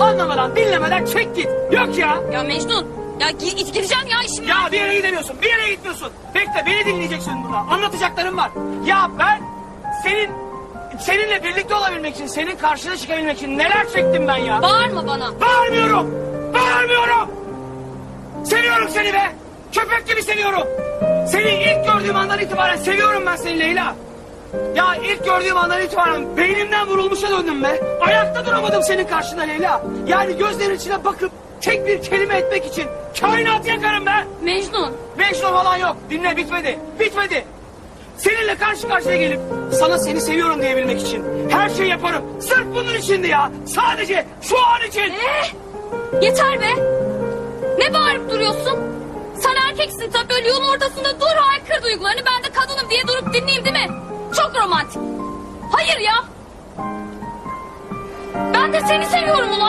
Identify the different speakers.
Speaker 1: Anlamadan dinlemeden çek git. Yok ya.
Speaker 2: Ya Mecnun. Ya gi- git gideceğim ya işim.
Speaker 1: Ya bir yere gidemiyorsun. Bir yere gitmiyorsun. Bekle beni dinleyeceksin burada. Anlatacaklarım var. Ya ben senin seninle birlikte olabilmek için, senin karşına çıkabilmek için neler çektim ben ya.
Speaker 2: Bağırma bana.
Speaker 1: Bağırmıyorum. Bağırmıyorum. Seviyorum seni be. Köpek gibi seviyorum. Seni ilk gördüğüm andan itibaren seviyorum ben seni Leyla. Ya ilk gördüğüm andan itibaren beynimden vurulmuşa döndüm be. Ayakta duramadım senin karşında Leyla. Yani gözlerin içine bakıp tek bir kelime etmek için kainat yakarım ben.
Speaker 2: Mecnun.
Speaker 1: Mecnun falan yok. Dinle bitmedi. Bitmedi. Seninle karşı karşıya gelip sana seni seviyorum diyebilmek için her şeyi yaparım. Sırf bunun içindi ya. Sadece şu an için.
Speaker 2: Eh, yeter be. Ne bağırıp duruyorsun? Sen erkeksin tabii yolun ortasında dur haykır duygularını ben de kadınım diye durup dinleyeyim değil mi? Çok romantik. Hayır ya. Ben de seni seviyorum ulan.